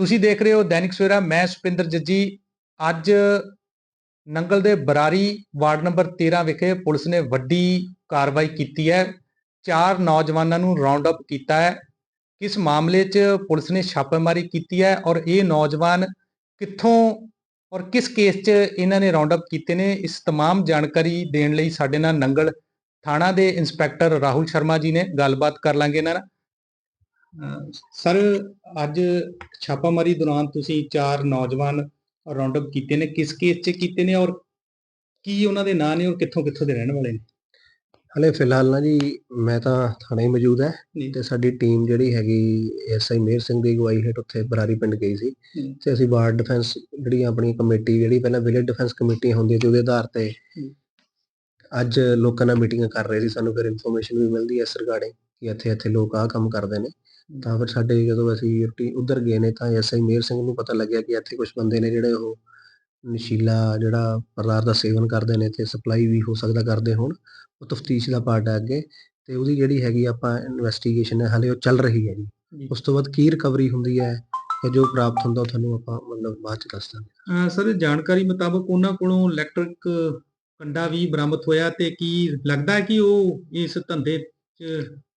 ਤੁਸੀਂ ਦੇਖ ਰਹੇ ਹੋ ਦੈਨਿਕ ਸਵੇਰਾ ਮੈਂ ਸੁਪਿੰਦਰ ਜੱਜੀ ਅੱਜ ਨੰਗਲ ਦੇ ਬਰਾਰੀ ਵਾਰਡ ਨੰਬਰ 13 ਵਿਖੇ ਪੁਲਿਸ ਨੇ ਵੱਡੀ ਕਾਰਵਾਈ ਕੀਤੀ ਹੈ ਚਾਰ ਨੌਜਵਾਨਾਂ ਨੂੰ ਰਾਉਂਡ ਅਪ ਕੀਤਾ ਹੈ ਕਿਸ ਮਾਮਲੇ 'ਚ ਪੁਲਿਸ ਨੇ ਛਾਪੇਮਾਰੀ ਕੀਤੀ ਹੈ ਔਰ ਇਹ ਨੌਜਵਾਨ ਕਿੱਥੋਂ ਔਰ ਕਿਸ ਕੇਸ 'ਚ ਇਹਨਾਂ ਨੇ ਰਾਉਂਡ ਅਪ ਕੀਤੇ ਨੇ ਇਸ तमाम ਜਾਣਕਾਰੀ ਦੇਣ ਲਈ ਸਾਡੇ ਨਾਲ ਨੰਗਲ ਥਾਣਾ ਦੇ ਇੰਸਪੈਕਟਰ ਰਾਹੁਲ ਸ਼ਰਮਾ ਜੀ ਨੇ ਗੱਲਬਾਤ ਕਰ ਲਾਂਗੇ ਇਹਨਾਂ ਨਾਲ ਅਹ ਸਰ ਅੱਜ ਛਾਪਾਮਾਰੀ ਦੌਰਾਨ ਤੁਸੀਂ ਚਾਰ ਨੌਜਵਾਨ ਰਾਉਂਡ ਅਪ ਕੀਤੇ ਨੇ ਕਿਸ ਕੇਸ 'ਚ ਕੀਤੇ ਨੇ ਔਰ ਕੀ ਉਹਨਾਂ ਦੇ ਨਾਂ ਨੇ ਔਰ ਕਿੱਥੋਂ ਕਿੱਥੋਂ ਦੇ ਰਹਿਣ ਵਾਲੇ ਨੇ ਹਲੇ ਫਿਲਹਾਲ ਨਾ ਜੀ ਮੈਂ ਤਾਂ ਥਾਣੇ ਹੀ ਮੌਜੂਦ ਹੈ। ਤੇ ਸਾਡੀ ਟੀਮ ਜਿਹੜੀ ਹੈਗੀ ਐਸਆਈ ਮੇਹਰ ਸਿੰਘ ਦੀ ਅਗਵਾਈ ਹੇਠ ਉੱਥੇ ਬਰਾਰੀ ਪਿੰਡ ਗਈ ਸੀ। ਤੇ ਅਸੀਂ ਵਾਰਡ ਡਿਫੈਂਸ ਜਿਹੜੀ ਆਪਣੀ ਕਮੇਟੀ ਜਿਹੜੀ ਪਹਿਲਾਂ ਵਿਲੇਜ ਡਿਫੈਂਸ ਕਮੇਟੀ ਹੁੰਦੀ ਸੀ ਉਹਦੇ ਆਧਾਰ ਤੇ। ਅੱਜ ਲੋਕਾਂ ਨਾਲ ਮੀਟਿੰਗਾਂ ਕਰ ਰਹੇ ਸੀ ਸਾਨੂੰ ਫਿਰ ਇਨਫੋਰਮੇਸ਼ਨ ਵੀ ਮਿਲਦੀ ਹੈ ਰਿਗਾਰਡਿੰਗ ਕਿ ਇੱਥੇ ਇੱਥੇ ਲੋਕ ਆਹ ਕੰਮ ਕਰਦੇ ਨੇ। ਤਾਂ ਫਿਰ ਸਾਡੇ ਜਦੋਂ ਅਸੀਂ ਟੀ- ਉੱਧਰ ਗਏ ਨੇ ਤਾਂ ਐਸਆਈ ਮੇਹਰ ਸਿੰਘ ਨੂੰ ਪਤਾ ਲੱਗਿਆ ਕਿ ਇੱਥੇ ਕੁਝ ਬੰਦੇ ਨੇ ਜਿਹੜੇ ਉਹ ਨਸ਼ੀਲਾ ਜਿਹੜਾ ਪਦਾਰਥ ਦਾ ਸੇਵਨ ਕਰਦੇ ਨੇ ਤੇ ਸਪਲਾਈ ਵੀ ਹੋ ਸਕਦਾ ਕਰਦੇ ਹੋਣ। ਉਹ ਤਫਤੀਸ਼ ਦਾ ਪਾਰਟ ਹੈ ਅੱਗੇ ਤੇ ਉਹਦੀ ਜਿਹੜੀ ਹੈਗੀ ਆਪਾਂ ਇਨਵੈਸਟੀਗੇਸ਼ਨ ਹੈ ਹਲੇ ਉਹ ਚੱਲ ਰਹੀ ਹੈ ਜੀ। ਉਸ ਤੋਂ ਬਾਅਦ ਕੀ ਰਿਕਵਰੀ ਹੁੰਦੀ ਹੈ ਜਾਂ ਜੋ ਪ੍ਰਾਪਤ ਹੁੰਦਾ ਉਹ ਤੁਹਾਨੂੰ ਆਪਾਂ ਮਤਲਬ ਬਾਅਦ ਚ ਦੱਸ ਦਾਂਗੇ। ਸਰ ਜਾਣਕਾਰੀ ਮੁਤਾਬਕ ਉਹਨਾਂ ਕੋਲੋਂ ਇਲੈਕਟ੍ਰਿਕ ਕੰਡਾ ਵੀ ਬਰਾਮਦ ਹੋਇਆ ਤੇ ਕੀ ਲੱਗਦਾ ਹੈ ਕਿ ਉਹ ਇਸ ਧੰਦੇ 'ਚ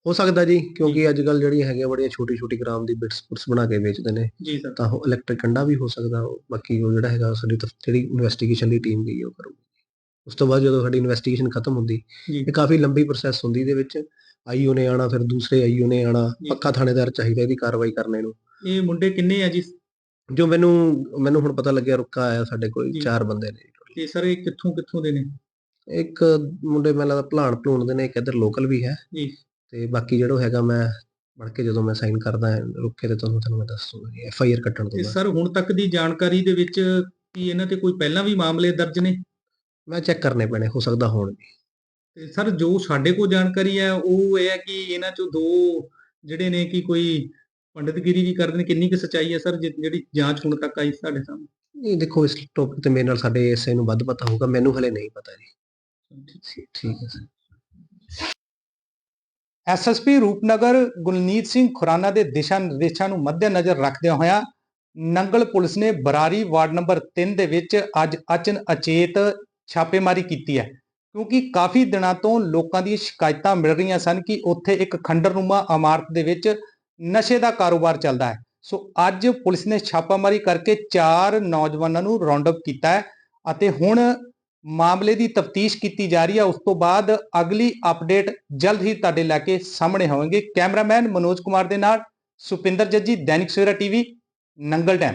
ਹੋ ਸਕਦਾ ਜੀ ਕਿਉਂਕਿ ਅੱਜ ਕੱਲ ਜਿਹੜੀ ਹੈਗੇ ਬੜੀਆਂ ਛੋਟੀ ਛੋਟੀ ਗ੍ਰਾਮ ਦੀ ਬਿਟਸ ਪੁਟਸ ਬਣਾ ਕੇ ਵੇਚਦੇ ਨੇ ਜੀ ਸਰ ਤਾਂ ਉਹ ਇਲੈਕਟ੍ਰਿਕ ਕੰਡਾ ਵੀ ਹੋ ਸਕਦਾ ਬਾਕੀ ਉਹ ਜਿਹੜਾ ਹੈਗਾ ਸਾਡੀ ਜਿਹੜੀ ਇਨਵੈਸਟੀਗੇਸ਼ਨ ਦੀ ਟੀਮ ਗਈ ਉਹ ਕਰੂਗੀ ਉਸ ਤੋਂ ਬਾਅਦ ਜਦੋਂ ਸਾਡੀ ਇਨਵੈਸਟੀਗੇਸ਼ਨ ਖਤਮ ਹੁੰਦੀ। ਇਹ ਕਾਫੀ ਲੰਬੀ ਪ੍ਰੋਸੈਸ ਹੁੰਦੀ ਇਹਦੇ ਵਿੱਚ ਆਈਓ ਨੇ ਆਣਾ ਫਿਰ ਦੂਸਰੇ ਆਈਓ ਨੇ ਆਣਾ। ਪੱਕਾ ਥਾਣੇਦਾਰ ਚਾਹੀਦਾ ਇਹਦੀ ਕਾਰਵਾਈ ਕਰਨੇ ਨੂੰ ਇਹ ਮੁੰਡੇ ਕਿੰਨੇ ਆ ਜੀ ਜੋ ਮੈਨੂੰ ਮੈਨੂੰ ਹੁਣ ਪਤਾ ਲੱਗਿਆ ਰੁੱਕਾ ਆਇਆ ਸਾਡੇ ਕੋਲ। ਚਾਰ ਬੰਦੇ ਨੇ। ਤੇ ਸਰ ਇਹ ਕਿੱਥੋਂ ਕਿੱਥੋਂ ਦੇ ਨੇ ਇੱਕ ਮੁੰਡੇ ਮੈਨੂੰ ਲੱਗਦਾ ਭਲਾਣ ਭਲੂਣ ਦੇ ਨੇ ਇੱਕ ਇੱਧਰ ਲੋਕਲ ਵੀ ਹੈ ਜੀ। ਤੇ ਬਾਕੀ ਜਿਹੜਾ ਹੈਗਾ ਮੈਂ ਪੜ ਕੇ ਜਦੋਂ ਮੈਂ ਸਾਈਨ ਕਰਦਾ ਰੁੱਕੇ ਤੇ ਤੁਹਾਨੂੰ ਤੁਹਾਨੂੰ ਮੈਂ ਦੱਸ ਦੂੰਗਾ ਐਫ ਆਈ ਆਰ ਕੱਟਣ ਤੋਂ ਬਾਅਦ। ਸਰ ਹੁਣ ਤੱਕ ਦੀ ਜਾਣਕਾਰੀ ਦੇ ਵਿੱਚ ਕੀ ਇਹਨਾਂ ਤੇ ਕੋਈ ਪਹਿਲਾਂ ਵੀ ਮਾਮਲੇ ਦਰਜ ਨੇ? ਮੈਂ ਚੈੱਕ ਕਰਨੇ ਪੈਣੇ ਹੋ ਸਕਦਾ ਹੋਣ ਵੀ। ਤੇ ਸਰ ਜੋ ਸਾਡੇ ਕੋਲ ਜਾਣਕਾਰੀ ਹੈ ਉਹ ਇਹ ਹੈ ਕਿ ਇਹਨਾਂ ਚੋਂ ਦੋ ਜਿਹੜੇ ਨੇ ਕਿ ਕੋਈ ਪੰਡਿਤਗਿਰੀ ਵੀ ਕਰਦੇ ਨੇ ਕਿੰਨੀ ਕੁ ਸਚਾਈ ਹੈ ਸਰ ਜਿਹੜੀ ਜਾਂਚ ਹੁਣ ਤੱਕ ਆਈ ਸਾਡੇ ਸਾਹਮਣੇ? ਨਹੀਂ ਦੇਖੋ ਇਸ ਟੌਪਿਕ ਤੇ ਮੇਰੇ ਨਾਲ ਸਾਡੇ ਐਸਏ ਨੂੰ ਵੱਧ ਪਤਾ ਹੋਊਗਾ ਮੈਨੂੰ ਹਲੇ ਨਹੀਂ ਪਤਾ ਜੀ। ਠੀਕ ਹੈ ਸਰ। ਐਸਐਸਪੀ ਰੂਪਨਗਰ ਗੁਲਨੀਤ ਸਿੰਘ ਖੁਰਾਨਾ ਦੇ ਦਿਸ਼ਾ ਨਿਰਦੇਸ਼ਾਂ ਨੂੰ ਮੱਦੇਨਜ਼ਰ ਰੱਖਦਿਆਂ ਹੋਇਆ ਨੰਗਲ ਪੁਲਿਸ ਨੇ ਬਰਾਰੀ ਵਾਰਡ ਨੰਬਰ 3 ਦੇ ਵਿੱਚ ਅੱਜ ਅਚਨ ਅਚੇਤ ਛਾਪੇਮਾਰੀ ਕੀਤੀ ਹੈ, ਕਿਉਂਕਿ ਕਾਫੀ ਦਿਨਾਂ ਤੋਂ ਲੋਕਾਂ ਦੀਆਂ ਸ਼ਿਕਾਇਤਾਂ ਮਿਲ ਰਹੀਆਂ ਸਨ ਕਿ ਉੱਥੇ ਇੱਕ ਖੰਡਰਨੁਮਾ ਇਮਾਰਤ ਦੇ ਵਿੱਚ ਨਸ਼ੇ ਦਾ ਕਾਰੋਬਾਰ ਚੱਲਦਾ ਹੈ। ਸੋ ਅੱਜ ਪੁਲਿਸ ਨੇ ਛਾਪਾਮਾਰੀ ਕਰਕੇ ਚਾਰ ਨੌਜਵਾਨਾਂ ਨੂੰ ਰਾਉਂਡ ਅਪ ਕੀਤਾ ਹੈ ਅਤੇ ਹੁਣ ਮਾਮਲੇ ਦੀ ਤਫਤੀਸ਼ ਕੀਤੀ ਜਾ ਰਹੀ ਹੈ ਉਸ ਤੋਂ ਬਾਅਦ ਅਗਲੀ ਅਪਡੇਟ ਜਲਦ ਹੀ ਤੁਹਾਡੇ ਲੈ ਕੇ ਸਾਹਮਣੇ ਹੋਣਗੇ ਕੈਮਰਾਮੈਨ ਮਨੋਜ ਕੁਮਾਰ ਦੇ ਨਾਲ ਸੁਪਿੰਦਰ ਜੱਜੀ, ਦੈਨਿਕ ਸਵੇਰਾ ਟੀਵੀ, ਨੰਗਲ ਡੈਮ।